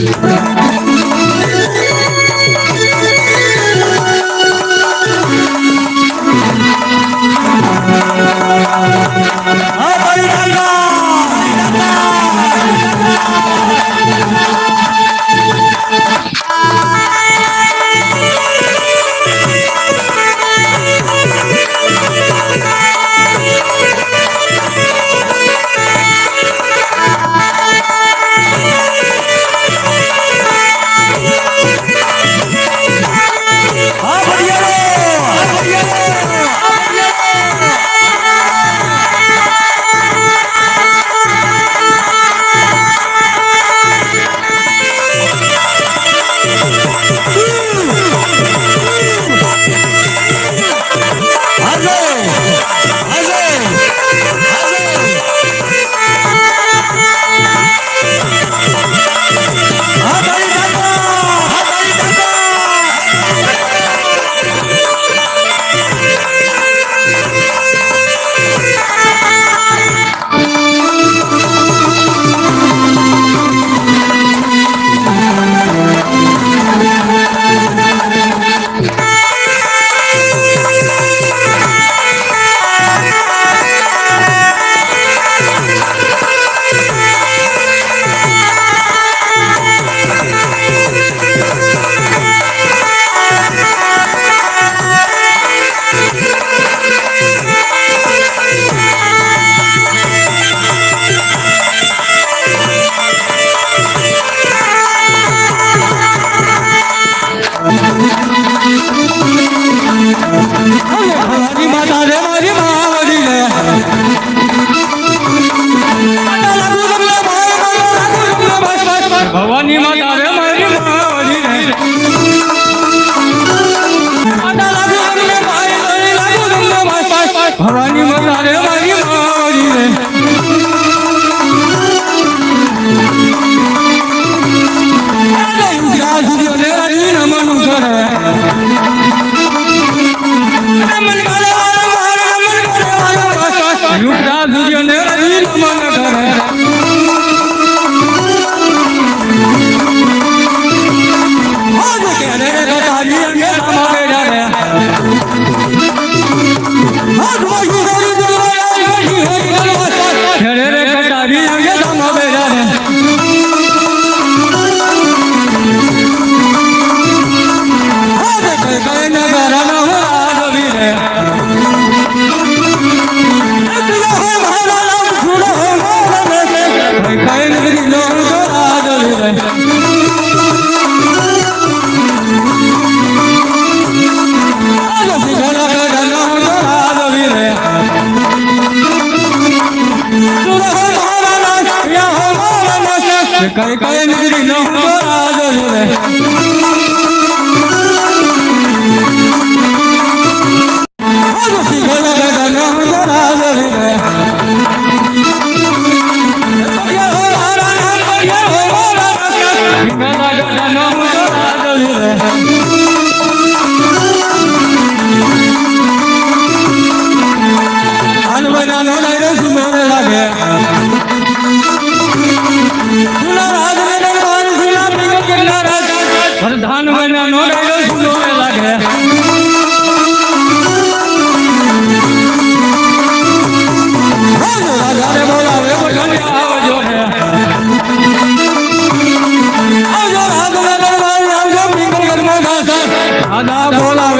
Yeah. you. Yeah. કઈ કઈ નીકળી નો 我老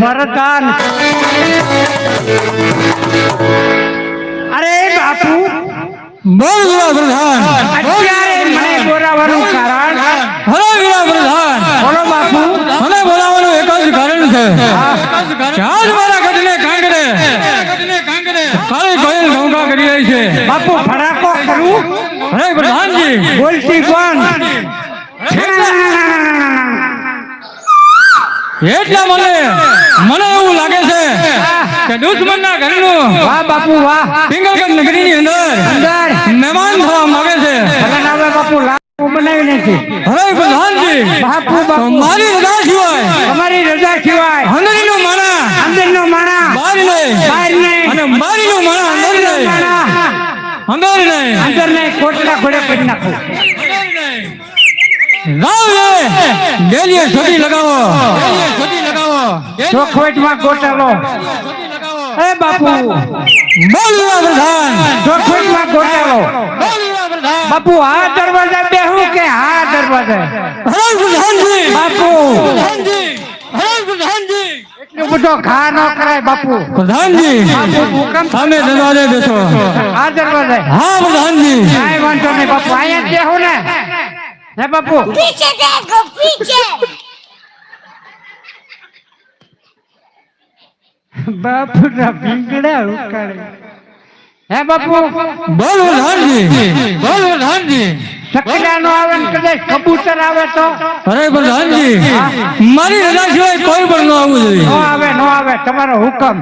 પરદાન અરે બાપુ. બોલ વિરા પ્રધાન. અત્યારે મને બોલાવવાનું કારણ. હલો વિરા પ્રધાન. બોલો બાપુ. મને બોલાવવાનું એક જ કારણ છે. આજ મારા ગઢને કાંગરે ઘોંઘા કરી રહી છે. બાપુ ફડાકો કરું અરે પ્રધાનજી. બોલતી કોણ? એટલા મને મને એવું લાગે છે કે દુશ્મનના ઘરનું વાહ બાપુ વાહ. પિંગલગઢ નગરીની અંદર અંદર મહેમાન થવા માંગે છે. બાપુ લાકડું બનાવી નથી અરે પ્રધાનજી બાપુ બાપુ. મારી રજા સિવાય તમારી રજા સિવાય અંદરીનું માણા અંદરનો માણા બહાર નહીં. બહાર નહીં. અને બારીનું માણા અંદર નહીં. અંદર નહીં. અંદર નહીં. કોટલા ઘોડે કરી નાખું. રાવ રે ડેલીએ છોટી લગાવો છોટી લગાવો ચોખવટમાં ગોટાલો એ બાપુ બોલવા પ્રધાન ચોખવટમાં ગોટાલો બોલવા પ્રધાન બાપુ આ દરવાજા બેહું કે આ દરવાજા હરે પ્રધાનજી બાપુ પ્રધાનજી હરે પ્રધાનજી એટલું બધો ઘા ન કરાય બાપુ પ્રધાનજી બાપુ હુકમ સામે દરવાજે બેસો આ દરવાજા હા પ્રધાનજી કાંઈ વાંધો નહીં બાપુ અહીંયા જ બેહું ને હે બાપુ? પીછે દેખો પીછે! બાપુ ના ભીંગડા ઉકાળે. હે બાપુ? બોલો ધનજી બોલો ધનજી સકડાનો આવે ને કદાચ કબૂતર આવે તો? અરે પ્રધાનજી મારી રજા સિવાય કોઈ પણ ન આવવું જોઈએ. ન આવે ન આવે તમારો હુકમ.